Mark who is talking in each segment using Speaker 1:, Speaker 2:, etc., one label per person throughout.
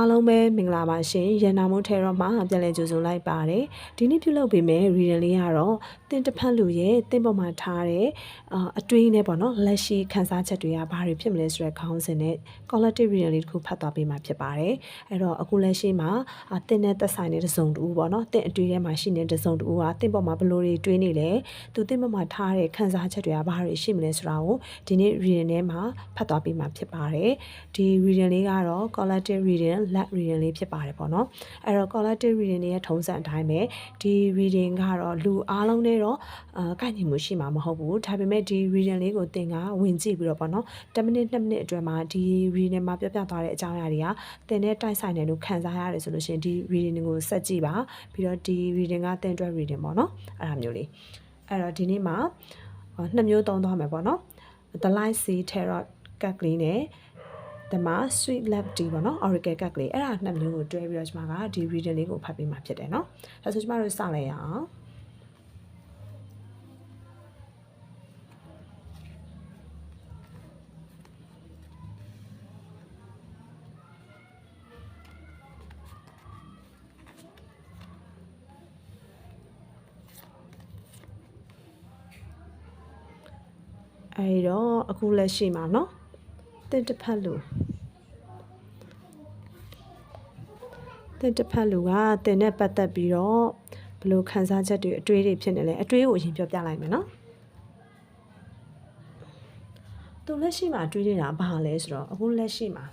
Speaker 1: အားလုံးပဲမင်္ဂလာပါရှင်ရန်နာမွန်ထဲရောမှာပြန်လည်ကြိုဆိုလိုက်ပါတယ်ဒီနေ့ပြုလုပ်ပေးမယ် reading လေးကတော့တင်တစ်ဖက်လူရဲ့တင်ပေါ်မှာထားတဲ့အာအတွေးနဲ့ပေါ့နော်လက်ရှိခန်းစားချက်တွေကဘာတွေဖြစ်မလဲဆိုတဲ့ခေါင်းစဉ်နဲ့ collective reading လေးတစ်ခုဖတ်သွားပေးမှာဖြစ်ပါတယ်အဲ့တော့အခုလက်ရှိမှာအာတင်တဲ့သက်ဆိုင်တဲ့တစ်စုံတူပေါ့နော်တင်အတွေးထဲမှာရှိနေတဲ့တစ်စုံတူကတင်ပေါ်မှာဘယ်လိုတွေတွေးနေလဲသူတင်ပေါ်မှာထားတဲ့ခန်းစားချက်တွေကဘာတွေရှိမလဲဆိုတာကိုဒီနေ့ reading ထဲမှာဖတ်သွားပေးမှာဖြစ်ပါတယ်ဒီ reading လေးကတော့ collective reading let reading လေးဖြစ်ပါတယ်ပေါ့နော်အဲ့တော့ collective reading ရဲ့ထုံးစံအတိုင်းပဲဒီ reading ကတော့လူအားလုံးနဲ့တော့အာကိုက်ညီမှုရှိမှာမဟုတ်ဘူးဒါပေမဲ့ဒီ reading လေးကိုသင်ကဝင်ကြည့်ပြီးတော့ပေါ့နော်10မိနစ်2မိနစ်အတွင်းမှာဒီ reading မှာပြပြသွားတဲ့အကြောင်းအရာတွေကသင်နဲ့တိုက်ဆိုင်တယ်လို့ခံစားရတယ်ဆိုလို့ရှိရင်ဒီ reading ကိုဆက်ကြည့်ပါပြီးတော့ဒီ reading ကသင်အတွက် reading ပေါ့နော်အဲ့ဒါမျိုးလေးအဲ့တော့ဒီနေ့မှာနှစ်မျိုးသုံးသွားမယ်ပေါ့နော် the light sea tarot ကတ်ကလေးနဲ့ ဒီမှာ sweet love tea ပေါ့နော် oracle ကတ်ကလေးအဲ့ဒါနှစ်မျိုးကိုတွဲပြီးတော့ကျွန်မကဒီ reading လေးကိုဖတ်ပေးမှာဖြစ်တယ်เนาะဒါဆိုကျွန်မတို့စလိုက်ရအောင်အဲ့တော့အခုလက်ရှိမှာเนาะ တဲ့တစ်ဖက်လူတဲ့တစ်ဖက်လူကတင်နဲ့ပတ်သက်ပြီးတော့ဘလို့ခံစားချက်တွေအတွေးတွေဖြစ်နေလဲအတွေးကိုအရင်ပြောပြလိုက်မယ်နော်သူလက်ရှိမှာတွေးနေတာဘာလဲဆိုတော့အခုလက်ရှိမှာ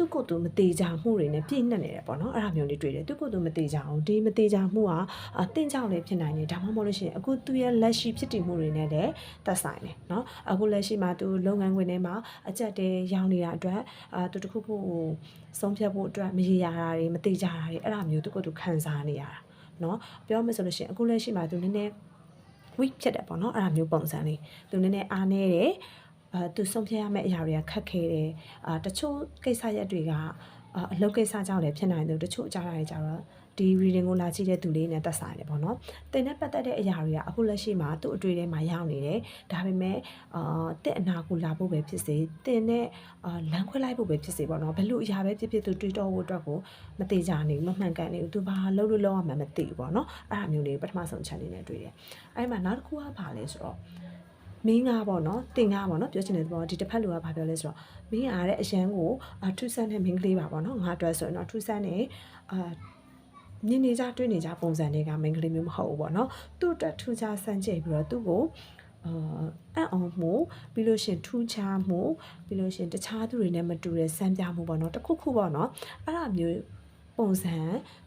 Speaker 1: သူ့ကိုယ်သူမတေချာမှုတွေနဲ့ပြည့်နှက်နေတယ်ပေါ့နော်အဲ့ဒါမျိုးလေးတွေ့တယ်သူ့ကိုယ်သူမတေချာအောင်ဒီမတေချာမှုကအတင့်ကြောင့်လည်းဖြစ်နိုင်တယ်ဒါမှမဟုတ်လို့ရှိရင်အခုသူ့ရဲ့လက်ရှိဖြစ်တည်မှုတွေနဲ့လည်းသက်ဆိုင်တယ်နော်အခုလက်ရှိမှာသူလုပ်ငန်းခွင်ထဲမှာအကြက်တဲရောင်းနေတာအတွက်အာသူတခုခုဟိုဆုံးဖြတ်ဖို့အတွက်မရေရာတာတွေမတေချာတာတွေအဲ့ဒါမျိုးသူ့ကိုယ်သူခံစားနေရတာနော်ပြောမယ်ဆိုလို့ရှိရင်အခုလက်ရှိမှာသူနည်းနည်း weak ဖြစ်တယ်ပေါ့နော်အဲ့ဒါမျိုးပုံစံလေးသူနည်းနည်းအားနေတယ် အာသူဆုံးဖြတ်ရမယ့်အရာတွေကခက်ခဲတယ်အာတချို့ကိစ္စရက်တွေကအာအလုပ်ကိစ္စကြောင့်လည်းဖြစ်နိုင်တယ်တချို့အကြတာတွေကြတော့ဒီ reading ကိုလာကြည့်တဲ့သူလေးနဲ့သက်ဆိုင်တယ်ပေါ့နော်။တင်နဲ့ပတ်သက်တဲ့အရာတွေကအခုလက်ရှိမှာသူ့အတွေ့အထဲမှာရောက်နေတယ်။ဒါပေမဲ့အာတက်အနာကိုလာဖို့ပဲဖြစ်စေတင်နဲ့အာလမ်းခွဲလိုက်ဖို့ပဲဖြစ်စေပေါ့နော်။ဘယ်လိုအရာပဲဖြစ်ဖြစ်သူတွေးတောဖို့အတွက်ကိုမသေးကြနေဘူးမမှန်ကန်နေဘူး။သူဘာလုပ်လို့လုပ်ရမှမသိဘူးပေါ့နော်။အဲ့ဒါမျိုးလေးပထမဆုံးချက်လေးနဲ့တွေ့တယ်။အဲ့မှာနောက်တစ်ခုကဘာလဲဆိုတော့ မင်းကားပေါ့နော်တင်ကားပေါ့နော်ပြောချင်တဲ့သဘောဒီတစ်ဖက်လူကဘာပြောလဲဆိုတော့မင်းအားတဲ့အရန်ကိုအထူးဆန်းတဲ့မင်းကလေးပါပေါ့နော်ငါအတွက်ဆိုရင်တော့ထူးဆန်းတဲ့အာမြင်နေကြတွေ့နေကြပုံစံတွေကမင်္ဂလိမျိုးမဟုတ်ဘူးပေါ့နော်သူ့အတွက်ထူးခြားစမ်းကြည့်ပြီးတော့သူ့ကိုအာအံ့ဩမှုပြီးလို့ရှင်ထူးခြားမှုပြီးလို့ရှင်တခြားသူတွေနဲ့မတူတဲ့စမ်းပြမှုပေါ့နော်တခုခုပေါ့နော်အဲ့ဒါမျိုးပုံစံ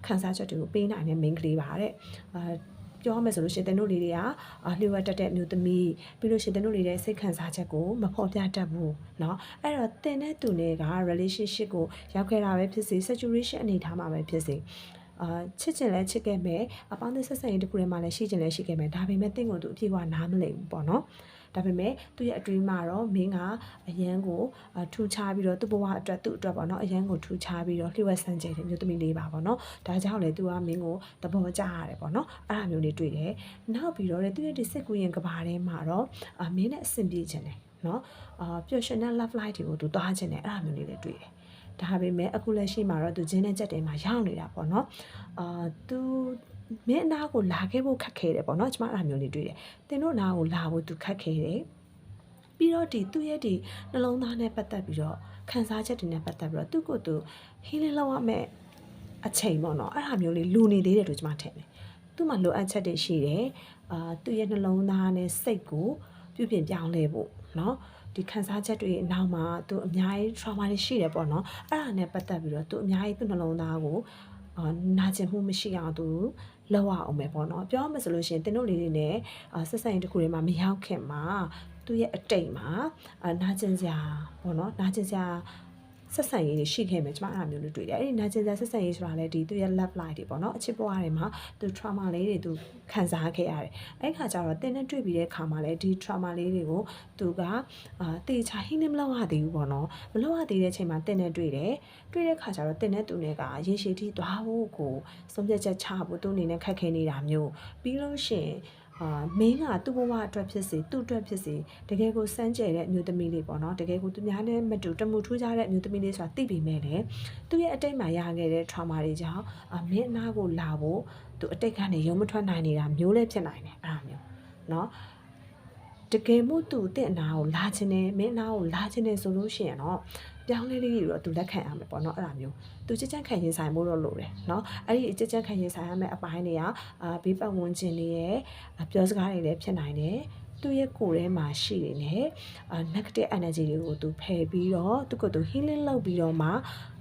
Speaker 1: ခန်းစားချက်တွေကိုပေးနိုင်တဲ့ main ကလေးပါတဲ့အာ ပြောရမယ်ဆိုလို့ရှိရင်တင်တို့လေးတွေကလျှို့ဝှက်တက်တဲ့မျိုးသမီးပြီးလို့ရှိရင်တင်တို့လေးတွေစိတ်ခံစားချက်ကိုမဖော်ပြတတ်ဘူးเนาะအဲ့တော့တင်တဲ့သူတွေက relationship ကိုရောက်ခဲ့တာပဲဖြစ်စေ saturation အနေထားမှာပဲဖြစ်စေအာချစ်ချင်လဲချစ်ခဲ့မယ်အပေါင်းအသင်းဆက်ဆံရေးတစ်ခုထဲမှာလည်းရှိချင်လဲရှိခဲ့မယ်ဒါပေမဲ့တင့်ကိုသူအပြည့်အဝနားမလည်ဘူးပေါ့နော် ဒါပေမဲ့သူ့ရဲ့အတွင်းမှာတော့မင်းကအရန်ကိုထူခြားပြီးတော့သူ့ဘဝအတွက်သူ့အတွက်ပေါ့နော်အရန်ကိုထူခြားပြီးတော့လျှို့ဝှက်ဆန်းကျဲတဲ့မျိုးသမီးလေးပါပေါ့နော်ဒါကြောင့်လေသူကမင်းကိုသဘောကျရတယ်ပေါ့နော်အဲ့ဒါမျိုးလေးတွေ့တယ်နောက်ပြီးတော့လေသူ့ရဲ့ဒီစစ်ကူရင်ကဘာထဲမှာတော့အမင်းနဲ့အဆင်ပြေခြင်းတယ်နော်အာပျော်ရွှင်တဲ့ love life တွေကိုသူသွားခြင်းတယ်အဲ့ဒါမျိုးလေးလည်းတွေ့တယ်ဒါပေမဲ့အခုလက်ရှိမှာတော့သူဂျင်းနဲ့ကြက်တယ်မှာရောက်နေတာပေါ့နော်အာသူ မင်းအနာကိုလာခဲ့ဖို့ခက်ခဲတယ်ပေါ့နော်ကျမအဲ့ဒါမျိုးလေးတွေ့တယ်သင်တို့အနာကိုလာဖို့သူခက်ခဲတယ်ပြီးတော့ဒီသူ့ရဲ့ဒီနှလုံးသားနဲ့ပတ်သက်ပြီးတော့ခံစားချက်တွေနဲ့ပတ်သက်ပြီးတော့သူ့ကိုယ်သူဟီလင်းလုပ်ရမယ့်အချိန်ပေါ့နော်အဲ့ဒါမျိုးလေးလူနေသေးတယ်လို့ကျမထင်တယ်သူ့မှာလိုအပ်ချက်တွေရှိတယ်အာသူ့ရဲ့နှလုံးသားနဲ့စိတ်ကိုပြုပြင်ပြောင်းလဲဖို့နော်ဒီခံစားချက်တွေအနောက်မှာသူအများကြီး trauma တွေရှိတယ်ပေါ့နော်အဲ့ဒါနဲ့ပတ်သက်ပြီးတော့သူအများကြီးသူ့နှလုံးသားကိုအာနာကျင်မှုမရှိအောင်သူ လောက်ရအောင်ပဲပေါ့နော်ပြောမှဆိုလို့ရှိရင်တင်တို့လေးတွေနဲ့ဆက်ဆံရေးတစ်ခုတွေမှာမရောက်ခင်မှာသူ့ရဲ့အတိတ်မှာနာကျင်စရာပေါ့နော်နာကျင်စရာ ဆက်ဆံရေးတွေရှိခဲ့မယ်ကျွန်မအဲ့လိုမျိုးလို့တွေ့တယ်အဲ့ဒီနာကျင်စရာဆက်ဆံရေးဆိုတာလည်းဒီသူရဲ့ love life တွေပေါ့နော်အချစ်ဘဝတွေမှာသူ trauma လေးတွေသူခံစားခဲ့ရတယ်အဲ့ခါကျတော့တင်းနဲ့တွေ့ပြီးတဲ့ခါမှာလည်းဒီ trauma လေးတွေကိုသူကအာတေချာဟင်းနေမလောက်ရသေးဘူးပေါ့နော်မလောက်ရသေးတဲ့အချိန်မှာတင်းနဲ့တွေ့တယ်တွေ့တဲ့ခါကျတော့တင်းနဲ့သူနဲ့ကရေရှည်ထိသွားဖို့ကိုဆုံးဖြတ်ချက်ချဖို့သူအနေနဲ့ခက်ခဲနေတာမျိုးပြီးလို့ရှိရင် အာမင်းကသူ့ဘဝအတွက်ဖြစ်စေသူ့အတွက်ဖြစ်စေတကယ်ကိုစမ်းကြဲတဲ့အမျိုးသမီးလေးပေါ့နော်တကယ်ကိုသူများနဲ့မတူတမှုထူးခြားတဲ့အမျိုးသမီးလေးဆိုတာသိပေမဲ့လည်းသူ့ရဲ့အတိတ်မှာရခဲ့တဲ့ trauma တွေကြောင့်အမင်းအနာကိုလာဖို့သူအတိတ်ကနေရုံမထွက်နိုင်နေတာမျိုးလည်းဖြစ်နိုင်တယ်အဲ့ဒါမျိုးနော် တကယ်မို့သူတင့်အနာကိုလာခြင်းနဲ့မင်းအနာကိုလာခြင်းနဲ့ဆိုလို့ရှိရင်တော့ပြောင်းလဲလေးတွေတော့သူလက်ခံရမယ်ပေါ့နော်အဲ့ဒါမျိုးသူကြက်ကြက်ခံရင်ဆိုင်ဖို့တော့လိုတယ်เนาะအဲ့ဒီကြက်ကြက်ခံရင်ဆိုင်ရမယ့်အပိုင်းတွေကအာဘေးပတ်ဝန်းကျင်တွေရဲ့ပြောစကားတွေလည်းဖြစ်နိုင်တယ်သူ့ရဲ့ကိုယ်ထဲမှာရှိနေတဲ့အာ negative energy တွေကိုသူဖယ်ပြီးတော့သူကသူ healing လုပ်ပြီးတော့မှ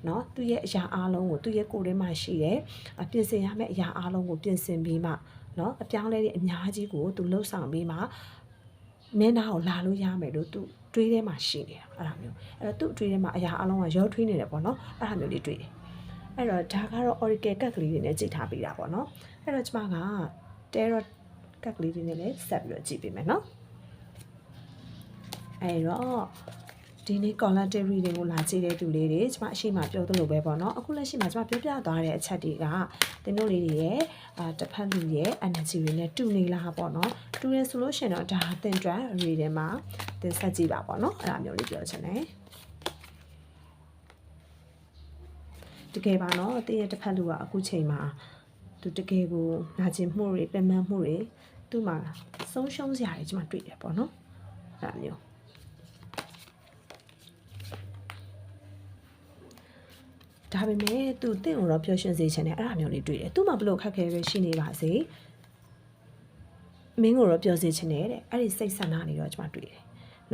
Speaker 1: เนาะသူ့ရဲ့အရာအလုံးကိုသူ့ရဲ့ကိုယ်ထဲမှာရှိတဲ့ပြင်ဆင်ရမယ့်အရာအလုံးကိုပြင်ဆင်ပြီးမှเนาะအပြောင်းလဲတဲ့အများကြီးကိုသူလှုပ်ဆောင်ပြီးမှ မင်းသားကိုလာလို့ရမယ်လို့သူတွေးထဲမှာရှိနေတာအဲ့ဒါမျိုးအဲ့တော့သူ့တွေးထဲမှာအရာအလုံးကရောထွေးနေတယ်ပေါ့နော်အဲ့ဒါမျိုးလေးတွေးတယ်အဲ့တော့ဒါကတော့ oracle ကတ်ကလေးတွေနဲ့ကြည့်ထားပေးတာပေါ့နော်အဲ့တော့ကျမက tarot ကတ်ကလေးတွေနဲ့လည်းဆက်ပြီးတော့ကြည့်ပေးမယ်နော်အဲ့တော့ ဒီနေ့ collective reading ကိုလာကြည့်တဲ့သူလေးတွေကျမအရှိမပြောသလိုပဲပေါ့နော်အခုလက်ရှိမှာကျမပြောပြသွားတဲ့အချက်တွေကတင်းတို့လေးတွေရဲ့အာတစ်ဖက်လူရဲ့ energy တွေနဲ့တူနေလားပေါ့နော်တူရဲဆိုလို့ရှိရင်တော့ဒါအသင်အတွက် reading မှာသင်ဆက်ကြည့်ပါပေါ့နော်အဲ့ဒါမျိုးလေးပြောချင်တယ်တကယ်ပါနော်တင်းရဲ့တစ်ဖက်လူကအခုချိန်မှာသူတကယ်ကိုနာကျင်မှုတွေပင်ပန်းမှုတွေသူ့မှာဆုံးရှုံးစရာတွေကျမတွေ့တယ်ပေါ့နော်အဲ့ဒါမျိုး ဒါပေမဲ့သူတင့်ကိုတော့ပျော်ရွှင်စေချင်တယ်အဲ့ဒါမျိုးလေးတွေ့တယ်သူ့မှာဘလို့ခက်ခဲပဲရှိနေပါစေမင်းကိုတော့ပျော်စေချင်တယ်တဲ့အဲ့ဒီစိတ်ဆန္ဒနေတော့ကျွန်မတွေ့တယ်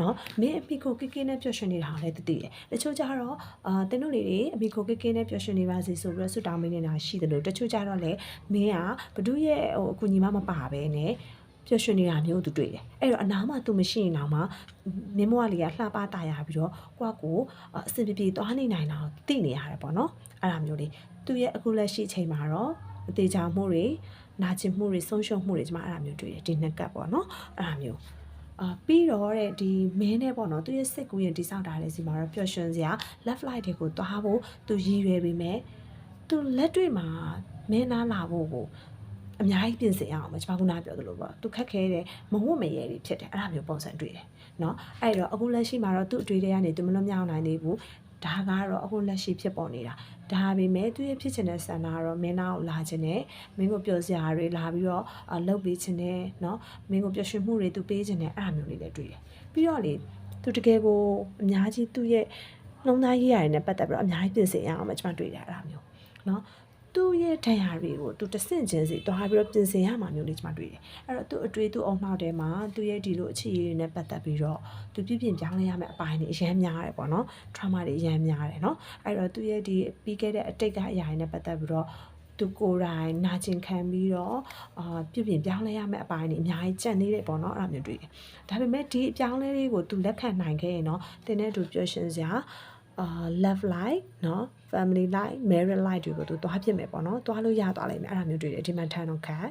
Speaker 1: နော်မင်းအမိကိုကိကိနဲ့ပျော်ရွှင်နေတာလည်းတသိတယ်တချို့ကြတော့အာတင်းတို့လေးတွေအမိကိုကိကိနဲ့ပျော်ရွှင်နေပါစေဆိုပြီးတော့ဆွတောင်းပေးနေတာရှိတယ်လို့တချို့ကြတော့လည်းမင်းကဘဒုရဲ့ဟိုအကူညီမမပါပဲနဲ့ ပျော်ရွှင်နေတာမျိုးသူတွေ့တယ်အဲ့တော့အနားမှာသူမရှိရင်တော့မှမင်းမွားလေးကလှပတာရပြီးတော့ကိုကကိုအဆင်ပြေပြေသွားနေနိုင်တာသိနေရတယ်ပေါ့နော်အဲ့ဒါမျိုးလေးသူရဲ့အခုလက်ရှိအချိန်မှာတော့အသေးချာမှုတွေနာကျင်မှုတွေဆုံးရှုံးမှုတွေကျွန်မအဲ့ဒါမျိုးတွေ့တယ်ဒီနှစ်ကပ်ပေါ့နော်အဲ့ဒါမျိုးအာပြီးတော့တဲ့ဒီမင်းနဲ့ပေါ့နော်သူရဲ့စိတ်ကူးရင်တိဆောက်တာလေစီမှာတော့ပျော်ရွှင်စရာ left light တွေကိုတွားဖို့သူရည်ရွယ်ပေမဲ့သူလက်တွေ့မှာမင်းနာလာဖို့ကို အများကြီးပြင်ဆင်ရအောင်မကျွန်မကနာပြောသလိုပေါ့သူခက်ခဲတယ်မဝတ်မရဲတွေဖြစ်တယ်အဲ့ဒါမျိုးပုံစံတွေ့တယ်เนาะအဲ့တော့အခုလက်ရှိမှာတော့သူ့အတွေ့အကြုံကနေသူမလွတ်မြောက်နိုင်သေးဘူးဒါကတော့အခုလက်ရှိဖြစ်ပေါ်နေတာဒါပေမဲ့သူရဲ့ဖြစ်ချင်တဲ့ဆန္ဒကတော့မင်းသားကိုလာခြင်းနဲ့မင်းကိုပြောစရာတွေလာပြီးတော့လှုပ်ပေးခြင်းနဲ့เนาะမင်းကိုပျော်ရွှင်မှုတွေသူပေးခြင်းနဲ့အဲ့ဒါမျိုးလေးလည်းတွေ့တယ်ပြီးတော့လေသူတကယ်ကိုအများကြီးသူ့ရဲ့နှလုံးသားရေးရတယ်နဲ့ပတ်သက်ပြီးတော့အများကြီးပြင်ဆင်ရအောင်မကျွန်မတွေ့တယ်အဲ့ဒါမျိုးเนาะ သူ့ရဲ့ဒဏ်ရာတွေကိုသူတဆင့်ချင်းစီတွားပြီးတော့ပြင်ဆင်ရမှာမျိုးလေးကျွန်မတွေ့တယ်။အဲ့တော့သူ့အတွေ့သူ့အောင်မှောက်ထဲမှာသူ့ရဲ့ဒီလိုအခြေအနေတွေနဲ့ပတ်သက်ပြီးတော့သူပြည့်ပြင်ပြောင်းလဲရမယ့်အပိုင်းတွေအများများတယ်ပေါ့နော်။ trauma တွေအများများတယ်နော်။အဲ့တော့သူ့ရဲ့ဒီပြီးခဲ့တဲ့အတိတ်ကအရာတွေနဲ့ပတ်သက်ပြီးတော့သူကိုယ်တိုင်နာကျင်ခံပြီးတော့အာပြုပြင်ပြောင်းလဲရမယ့်အပိုင်းတွေအများကြီးကြံ့နေတယ်ပေါ့နော်အဲ့ဒါမျိုးတွေ့တယ်။ဒါပေမဲ့ဒီအပြောင်းလဲလေးကိုသူလက်ခံနိုင်ခဲ့ရင်တော့တင်းတဲ့သူပျော်ရွှင်စရာ အာ love life เนาะ family life marriage life တွေကိုသူသွားဖြစ်မယ်ပေါ့နော်သွားလို့ရသွားလိမ့်မယ်အဲ့ဒါမျိုးတွေ့တယ်ဒီမှာ turn on cut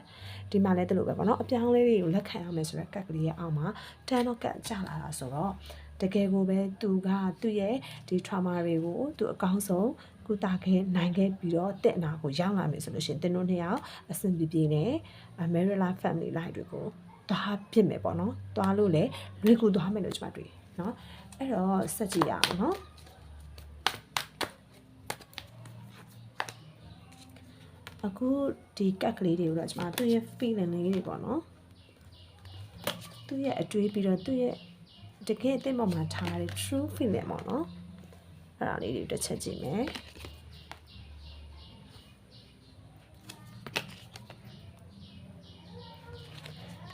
Speaker 1: ဒီမှာလည်းတလို့ပဲပေါ့နော်အပြောင်းလဲတွေကိုလက်ခံရမယ်ဆိုတော့ cut ကလေးရဲ့အောက်မှာ turn on cut ကျလာတာဆိုတော့တကယ်ကိုပဲသူကသူ့ရဲ့ဒီ trauma တွေကိုသူအကောင်းဆုံးကုသခဲ့နိုင်ခဲ့ပြီးတော့တင့်အနာကိုရောက်လာမယ်ဆိုလို့ရှိရင်တင်းတို့နှစ်ယောက်အဆင်ပြေပြေနဲ့ marriage life family life တွေကိုသွားဖြစ်မယ်ပေါ့နော်သွားလို့လည်းလွေကူသွားမယ်လို့ကျွန်မတွေ့တယ်เนาะအဲ့တော့စက်ကြည့်ရအောင်เ အခုဒီကက်ကလေးတွေကိုတော့ကျွန်မသူ့ရဲ့ feeling လေးတွေပေါ့နော်သူ့ရဲ့အတွေးပြီးတော့သူ့ရဲ့တကယ်အသိပေါ်မှာထားတဲ့ true feeling ပေါ့နော်အဲ့ဒါလေးတွေတစ်ချက်ကြည့်မယ်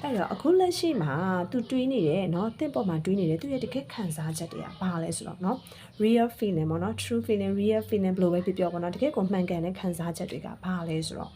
Speaker 1: အဲ့ တော့အခုလက်ရှိမှာသူတွေးနေတယ်เนาะတင့်ပေါ်မှာတွေးနေတယ်သူရဲ့တကယ်ခံစားချက်တွေကဘာလဲဆိုတော့เนาะ real feeling ပေါ့เนาะ true feeling real feeling ဘယ်လိုပဲပြောပြောပေါ့เนาะတကယ်ကိုမှန်ကန်တဲ့ခံစားချက်တွေကဘာလဲဆိုတော့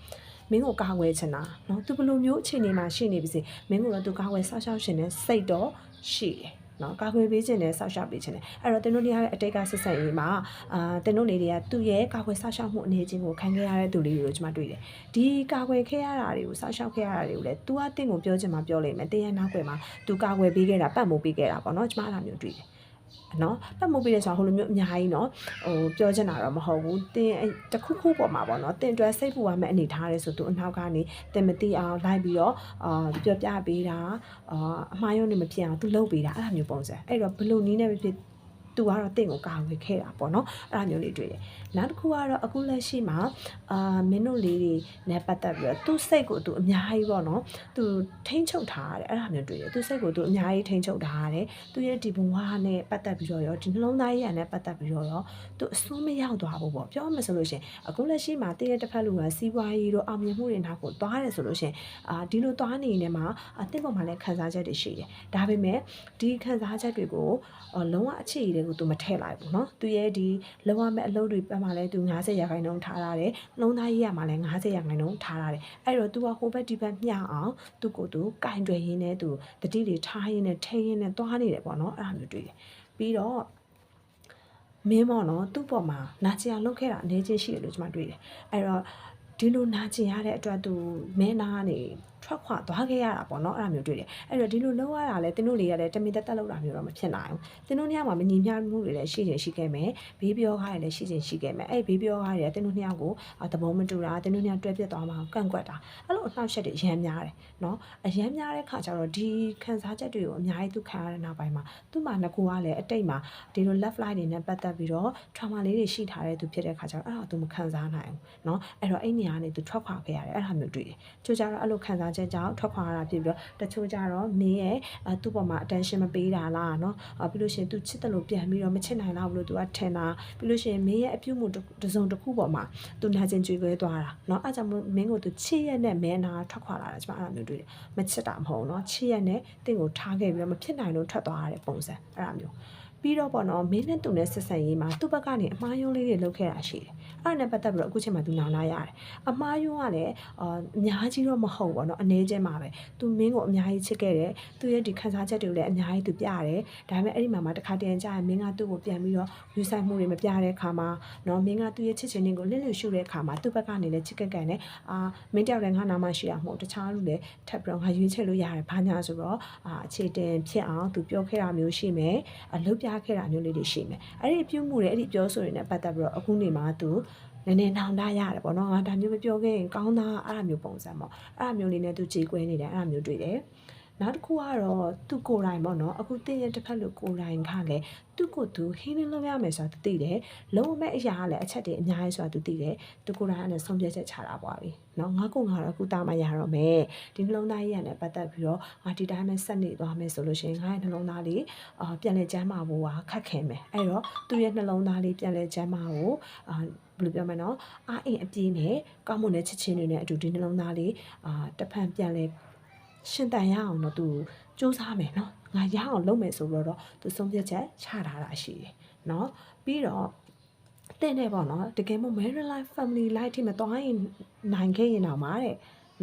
Speaker 1: မင်းကိုကာကွယ်ချင်တာเนาะသူဘယ်လိုမျိုးအခြေအနေမှာရှိနေပြီစေမင်းကိုတော့သူကာကွယ်ဆောက်ရှောက်ရှင်တဲ့စိတ်တော့ရှိတယ် နော်ကာကွယ်ပေးခြင်းနဲ့ဆောက်ရှောက်ပေးခြင်းနဲ့အဲ့တော့တင်တို့တရားရဲ့အတိတ်ကဆက်ဆက်ရေးမှာအာတင်တို့လေးတွေကသူ့ရဲ့ကာကွယ်ဆောက်ရှောက်မှုအနေချင်းကိုခံခဲ့ရတဲ့သူလေးတွေကိုကျွန်မတွေ့တယ်ဒီကာကွယ်ခဲ့ရတာတွေကိုဆောက်ရှောက်ခဲ့ရတာတွေကိုလည်း तू ကတင့်ကိုပြောချင်မှပြောလိမ့်မယ်တင်းရဲ့နောက်ွယ်မှာ तू ကာကွယ်ပေးခဲ့တာပတ်မိုးပေးခဲ့တာပေါ့နော်ကျွန်မအဲ့လိုမျိုးတွေ့တယ် နော်ပတ်မှုပေးတယ်ဆိုတော့ဟိုလိုမျိုးအများကြီးနော်ဟိုပြောချင်တာတော့မဟုတ်ဘူးတင်းအဲ့တစ်ခုခုပေါ်မှာပေါ့နော်တင်းအတွက်စိတ်ပူရမယ့်အနေထားရဲဆိုသူအနောက်ကနေတင်မသိအောင်လိုက်ပြီးတော့အာပြောပြပေးတာအာအမှားရုံးနေမဖြစ်အောင်သူလုပ်ပေးတာအဲ့လိုမျိုးပုံစံအဲ့တော့ဘလို့နီးနေမဖြစ် သူကတော့တင့်ကိုကာဝယ်ခဲ့တာပေါ့နော်အဲ့ဒါမျိုးလေးတွေ့တယ်နောက်တစ်ခုကတော့အခုလက်ရှိမှာအာမင်းတို့လေးတွေနဲ့ပတ်သက်ပြီးတော့သူ့စိတ်ကိုသူအများကြီးပေါ့နော်သူထိမ့်ချုပ်ထားရတယ်အဲ့ဒါမျိုးတွေ့တယ်သူစိတ်ကိုသူအများကြီးထိမ့်ချုပ်ထားရတယ်သူရဲ့ဒီဘဝနဲ့ပတ်သက်ပြီးတော့ရောဒီနှလုံးသားကြီးရနဲ့ပတ်သက်ပြီးတော့ရောသူအစွန်းမရောက်သွားဘူးပေါ့ပြောမှဆိုလို့ရှိရင်အခုလက်ရှိမှာတည့်ရဲ့တစ်ဖက်လူကစီးပွားရေးတို့အောင်မြင်မှုတွေနောက်ကိုသွားတယ်ဆိုလို့ရှိရင်အာဒီလိုသွားနေနေမှာအသင့်ပေါ်မှာလည်းခံစားချက်တွေရှိတယ်ဒါပေမဲ့ဒီခံစားချက်တွေကိုအော်လုံးဝအခြေအတွေကိုသူမထည့်လိုက်ဘူးเนาะသူရဲ့ဒီလုံးဝမဲ့အလုပ်တွေပတ်မှာလဲသူ90ရာခိုင်နှုန်းထားရတယ်လုံးသားရေးရမှာလဲ90ရာခိုင်နှုန်းထားရတယ်အဲ့တော့ तू ကဟိုဘက်ဒီဘက်မျှအောင်သူကိုသူကင်တွယ်ရင်းနဲ့သူတတိတွေထားရင်းနဲ့ထိရင်းနဲ့သွားနေတယ်ပေါ့เนาะအဲ့ဒါမျိုးတွေ့တယ်ပြီးတော့မင်းမော်နော်သူ့ပေါ်မှာနာကျင်အောင်လုပ်ခဲ့တာအနေချင်းရှိတယ်လို့ကျွန်မတွေ့တယ်အဲ့တော့ဒီလိုနာကျင်ရတဲ့အတွက်သူမင်းနာကနေ ထွက်ခွာသွားခဲ့ရတာပေါ့နော်အဲ့ဒါမျိုးတွေ့တယ်အဲ့တော့ဒီလိုလောက်ရတာလဲသင်တို့လေးရတယ်တမင်တက်တက်လောက်တာမျိုးတော့မဖြစ်နိုင်ဘူးသင်တို့နှစ်ယောက်မှာမညီမျှမှုတွေလည်းရှိခြင်းရှိခဲ့မယ်ဘေးပြောခါတွေလည်းရှိခြင်းရှိခဲ့မယ်အဲ့ဘေးပြောခါတွေသင်တို့နှစ်ယောက်ကိုသဘောမတူတာသင်တို့နှစ်ယောက်တွဲပြက်သွားမှာကန့်ကွက်တာအဲ့လိုအနှောက်အယှက်တွေအရန်များတယ်နော်အရန်များတဲ့ခါကျတော့ဒီခံစားချက်တွေကိုအများကြီးသူခံရတဲ့နောက်ပိုင်းမှာသူ့မှာငကူကလည်းအတိတ်မှာဒီလို left line တွေနဲ့ပတ်သက်ပြီးတော့ trauma လေးတွေရှိထားတဲ့သူဖြစ်တဲ့ခါကျတော့အဲ့ဒါသူမခံစားနိုင်ဘူးနော်အဲ့တော့အဲ့နေရာကနေသူထွက်ခွာခဲ့ရတယ်အဲ့ဒါမျိုးတွေ့တယ်ကြိုးကြတော့အဲ့လိုခံစာချက်ကြောင့်ထွက်ခွာရတာဖြစ်ပြီးတော့တချို့ကြတော့မင်းရဲ့အသူ့ပေါ်မှာ attention မပေးတာလားเนาะပြီးလို့ရှိရင်သူချစ်တယ်လို့ပြန်ပြီးတော့မချစ်နိုင်လောက်လို့သူကထင်တာပြီးလို့ရှိရင်မင်းရဲ့အပြုတ်မှုတစ်စုံတစ်ခုပေါ်မှာသူနာကျင်ကြွေးခွဲသွားတာเนาะအဲ့ကြောင့်မင်းကိုသူချစ်ရက်နဲ့မင်းနာထွက်ခွာလာတာကျွန်မအဲ့ဒါမျိုးတွေ့တယ်မချစ်တာမဟုတ်เนาะချစ်ရက်နဲ့တင့်ကိုထားခဲ့ပြီးတော့မဖြစ်နိုင်လို့ထွက်သွားရတဲ့ပုံစံအဲ့ဒါမျိုးပြီးတော့ပေါ့နော်မင်းနဲ့သူနဲ့ဆက်ဆံရေးမှာသူ့ဘက်ကနေအမှားယွင်းလေးတွေလုပ်ခဲ့တာရှိတယ်။ အဲ့ဒါနဲ့ပတ်သက်ပြီးတော့အခုချိန်မှာသူနာလာရတယ်။အမှားယွင်းကလည်းအာအများကြီးတော့မဟုတ်ပေါ့နော်အနေချင်းမှာပဲ။သူမင်းကိုအများကြီးချစ်ခဲ့တယ်။သူရဲ့ဒီခံစားချက်တွေကိုလည်းအများကြီးသူပြရတယ်။ဒါပေမဲ့အဲ့ဒီမှာမှတစ်ခါတည်းကြာရင်မင်းကသူ့ကိုပြန်ပြီးတော့ယူဆိုင်မှုတွေမပြတဲ့အခါမှာနော်မင်းကသူ့ရဲ့ချစ်ချင်တွေကိုလစ်လျူရှုတဲ့အခါမှာသူ့ဘက်ကနေလည်းချစ်ကက်ကန်နဲ့အာမင်းတယောက်လည်းငါနာမရှိရမဟုတ်တခြားလူလည်းထပ်ပြီးတော့ငါရွေးချယ်လို့ရတယ်ဘာညာဆိုတော့အာအခြေတင်ဖြစ်အောင်သူပြောခဲ့တာမျိုးရှိမယ်။အလုပ်ပြခဲ့တာမျိုးလေးတွေရှိမယ်အဲ့ဒီပြုမှုတွေအဲ့ဒီပြောဆိုတွေနဲ့ပတ်သက်ပြီးတော့အခုနေမှာသူ နည်းနည်းနောင်တရတယ်ပေါ့နော်ငါဒါမျိုးမပြောခဲ့ရင်ကောင်းသားအဲ့ဒါမျိုးပုံစံပေါ့အဲ့ဒါမျိုးလေးနဲ့သူကြေကွဲနေတယ်အဲ့ဒါမျိုးတွေ့တယ်နောက်တစ်ခုကတော့သူကိုယ်တိုင်ပေါ့နော်အခုတည့်ရတစ်ဖက်လူကိုယ်တိုင်ကလည်းသူ့ကိုယ်သူဟင်းလင်းလုပ်ရမယ်ဆိုတာသူသိတယ်လုံးဝမဲ့အရာကလည်းအချက်တွေအများကြီးဆိုတာသူသိတယ်သူကိုယ်တိုင်ကလည်းဆုံးဖြတ်ချက်ချတာပေါ့ပြီနော်ငါကငါတော့အခုတာမရတော့မယ်ဒီနှလုံးသားကြီးရနဲ့ပတ်သက်ပြီးတော့ငါဒီတိုင်းပဲဆက်နေသွားမယ်ဆိုလို့ရှိရင်ငါရဲ့နှလုံးသားလေးအာပြန်လဲကျမ်းမာဖို့ဟာခက်ခဲမယ်အဲ့တော့သူ့ရဲ့နှလုံးသားလေးပြန်လဲကျမ်းမာဖို့အာ ဘယ်လိုပြောမလဲနော်အာအင်းအပြင်းနဲ့ကောင်းမွန်တဲ့ချစ်ချင်းတွေနဲ့အတူဒီနှလုံးသားလေးအာတစ်ဖန်ပြန်လဲရှင်တန်ရအောင်တော့သူစူးစမ်းမယ်နော်ငါရအောင်လုပ်မယ်ဆိုတော့သူဆုံးဖြတ်ချက်ချထားတာရှိတယ်နော်ပြီးတော့တဲ့နဲ့ပေါ့နော်တကယ်မို့ married life family life ထိမသွားရင်နိုင်ခဲ့ရင်တော့မှာတဲ့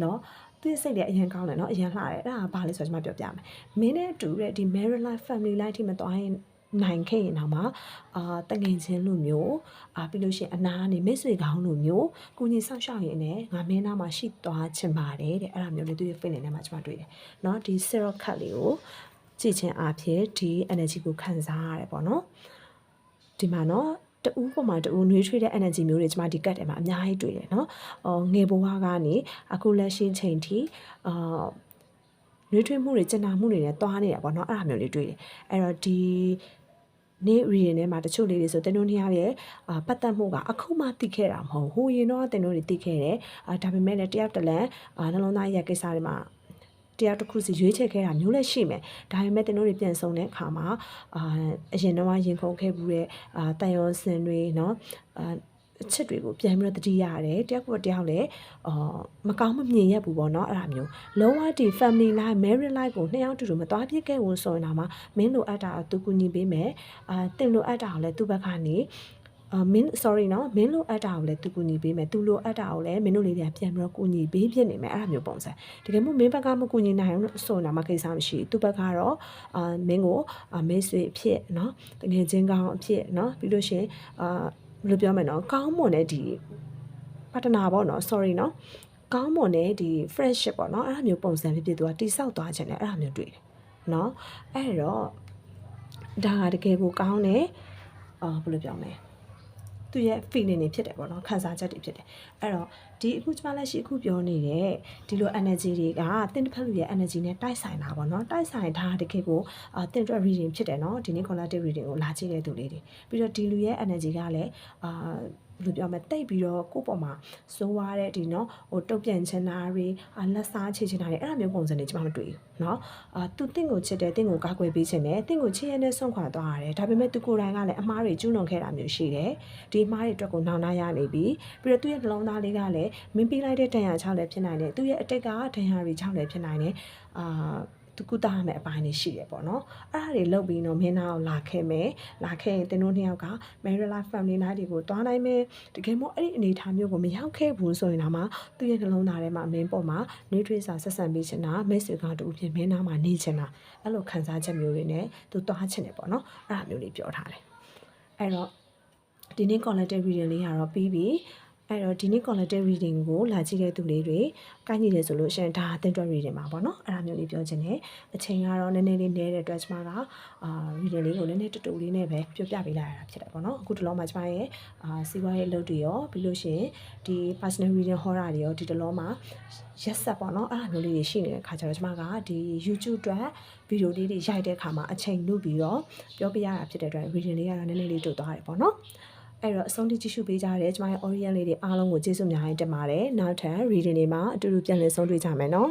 Speaker 1: နော်သူ့စိတ်လည်းအရင်ကောင်းတယ်နော်အရင်လှတယ်အဲ့ဒါကဘာလဲဆိုတော့ကျွန်မပြောပြမယ်မင်းနဲ့တူတဲ့ဒီ married life family life ထိမသွားရင် နိုင်ခဲ့ရင်တော့မှအာတငင်ချင်းလူမျိုးအာပြီးလို့ရှိရင်အနာကနေမိတ်ဆွေကောင်းလူမျိုးကိုကြီးဆောက်ရှောက်ရင်လည်းငါမင်းသားမှာရှိသွားချင်ပါတယ်တဲ့အဲ့ဒါမျိုးလေးသူရဲ့ feeling ထဲမှာကျွန်မတွေ့တယ်เนาะဒီ zero cut လေးကိုကြည့်ချင်းအဖြစ်ဒီ energy ကိုခံစားရတယ်ပေါ့နော်ဒီမှာเนาะတူပေါ်မှာတူနှွေးထွေးတဲ့ energy မျိုးတွေကျွန်မဒီကတ်ထဲမှာအများကြီးတွေ့တယ်เนาะအော်ငယ်ဘဝကနေအခုလက်ရှိချိန်ထိအာနှွေးထွေးမှုတွေကျင်နာမှုတွေနဲ့တွားနေတာပေါ့เนาะအဲ့ဒါမျိုးလေးတွေ့တယ်အဲ့တော့ဒီ နေရီရင်ထဲမှာတချို့လေးတွေဆိုတင်တို့နှစ်ယောက်ရဲ့ပတ်သက်မှုကအခုမှသိခဲ့တာမဟုတ်ဟိုရင်တော့တင်တို့တွေသိခဲ့တယ်ဒါပေမဲ့လည်းတယောက်တလန်နှလုံးသားရဲ့ကိစ္စတွေမှာတရားတစ်ခုစီရွေးချယ်ခဲ့တာမျိုးလည်းရှိမယ်။ဒါပေမဲ့တင်တို့တွေပြန်ဆုံတဲ့အခါမှာအာအရင်တော့ရင်ခုန်ခဲ့ဘူးတဲ့အာတန်ရုံစင်တွေနော်အာ အချက်တွေကိုပြန်ပြီးတော့တတိရတယ်တယောက်ကတယောက်လည်းအာမကောင်းမမြင်ရဘူးပေါ့နော်အဲ့ဒါမျိုးလုံးဝဒီ family life married life ကိုနှစ်ယောက်တူတူမသွားပြစ်ခဲ့ဘူးဆိုရင်တော့မင်းလိုအပ်တာသူကူညီပေးမယ်အာတင်လိုအပ်တာကိုလည်းသူ့ဘက်ကနေအာမင်း sorry နော်မင်းလိုအပ်တာကိုလည်းသူကူညီပေးမယ်သူလိုအပ်တာကိုလည်းမင်းတို့လေးပြန်ပြန်ပြီးတော့ကူညီပေးဖြစ်နေမယ်အဲ့ဒါမျိုးပုံစံတကယ်မို့မင်းဘက်ကမကူညီနိုင်ဘူးဆိုတော့မှကိစ္စမရှိသူ့ဘက်ကတော့အာမင်းကိုမိတ်ဆွေအဖြစ်နော်တကယ်ချင်းကောင်းအဖြစ်နော်ပြီးလို့ရှိရင်အာ ဘယ်လိုပြောမလဲနော်ကောင်းမွန်တဲ့ဒီပတနာပေါ့နော် sorry နော်ကောင်းမွန်တဲ့ဒီ friendship ပေါ့နော်အဲ့ဒါမျိုးပုံစံဖြစ်ဖြစ်သူကတိဆောက်သွားခြင်းနဲ့အဲ့ဒါမျိုးတွေ့တယ်နော်အဲ့တော့ဒါကတကယ်ကိုကောင်းတယ်အာဘယ်လိုပြောမလဲ သူရဲ့ feeling တွေဖြစ်တယ်ပေါ့နော်ခံစားချက်တွေဖြစ်တယ်အဲ့တော့ဒီအခုကျမလက်ရှိအခုပြောနေတဲ့ဒီလို energy တွေကတင်းတစ်ဖက်လူရဲ့ energy နဲ့တိုက်ဆိုင်တာပေါ့နော်တိုက်ဆိုင်တာတကယ်ကိုအာတင်းအတွက် reading ဖြစ်တယ်နော်ဒီနေ့ collective reading ကိုလာကြည့်တဲ့သူလေးတွေပြီးတော့ဒီလူရဲ့ energy ကလည်းအာ ဘယ်လိုပြောမလဲတိတ်ပြီးတော့ကိုယ့်ပေါ်မှာစိုးရတဲ့ဒီနော်ဟိုတုတ်ပြန်ချင်တာတွေလက်စားချေချင်တာတွေအဲ့ဒါမျိုးပုံစံတွေကျွန်မမတွေ့ဘူးနော်အာသူတင့်ကိုချစ်တယ်တင့်ကိုကာကွယ်ပေးချင်တယ်တင့်ကိုချစ်ရတဲ့ဆုံးခွာသွားရတယ်ဒါပေမဲ့သူကိုယ်တိုင်ကလည်းအမားတွေကျူးလွန်ခဲ့တာမျိုးရှိတယ်ဒီအမားတွေအတွက်ကိုနောင်နာရနေပြီပြီးတော့သူ့ရဲ့နှလုံးသားလေးကလည်းမင်းပေးလိုက်တဲ့တန်ရာချောင်းလည်းဖြစ်နိုင်တယ်သူ့ရဲ့အတိတ်ကတန်ရာတွေချောင်းလည်းဖြစ်နိုင်တယ်အာ သူကုသရမယ့်အပိုင်းတွေရှိတယ်ပေါ့နော်အဲ့ဒါတွေလုပ်ပြီးတော့မင်းသားကိုလာခဲ့မယ်လာခဲ့ရင်တင်းတို့နှစ်ယောက်က Marilla Family Night တွေကိုတွားနိုင်မယ်တကယ်မို့အဲ့ဒီအနေအထားမျိုးကိုမရောက်ခဲ့ဘူးဆိုရင်တော့မှသူ့ရဲ့နှလုံးသားထဲမှာမင်းပေါ်မှာနှွေးထွေးစာဆက်ဆံပေးချင်တာမိတ်ဆွေကတူဖြစ်မင်းသားမှာနေချင်တာအဲ့လိုခံစားချက်မျိုးတွေနဲ့သူတွားချင်တယ်ပေါ့နော်အဲ့ဒါမျိုးလေးပြောထားတယ်အဲ့တော့ဒီနေ့ collective reading လေးကတော့ပြီးပြီ အဲ့တော့ဒီနေ့ collective reading ကိုလာကြည့်တဲ့သူလေးတွေကိုင်းကြည့်တယ်ဆိုလို့ရှိရင်ဒါအသင်အတွက် reading ပါပေါ့နော်အဲ့ဒါမျိုးလေးပြောချင်တယ်အချိန်ကတော့နည်းနည်းလေးနည်းတဲ့အတွက်ကျွန်မကအာ reading လေးကိုနည်းနည်းတူတူလေးနဲ့ပဲပြောပြပေးလိုက်ရတာဖြစ်တယ်ပေါ့နော်အခုတလောမှာကျွန်မရဲ့အာစီးပွားရေးအလုပ်တွေရောပြီးလို့ရှိရင်ဒီ personal reading horror တွေရောဒီတလောမှာရက်ဆက်ပေါ့နော်အဲ့ဒါမျိုးလေးတွေရှိနေတဲ့ခါကျတော့ကျွန်မကဒီ YouTube အတွက်ဗီဒီယိုလေးတွေရိုက်တဲ့ခါမှာအချိန်လုပြီးတော့ပြောပြရတာဖြစ်တဲ့အတွက် reading လေးကတော့နည်းနည်းလေးတူသွားတယ်ပေါ့နော် အဲ့တော့အဆုံးထိကြည့်ရှုပေးကြတဲ့ကျမရဲ့ Orient လေးတွေအားလုံးကိုကျေးဇူးများရင်တင်ပါတယ်နောက်ထပ် reading တွေမှာအတူတူပြန်လည်ဆုံးတွေ့ကြမယ်နော်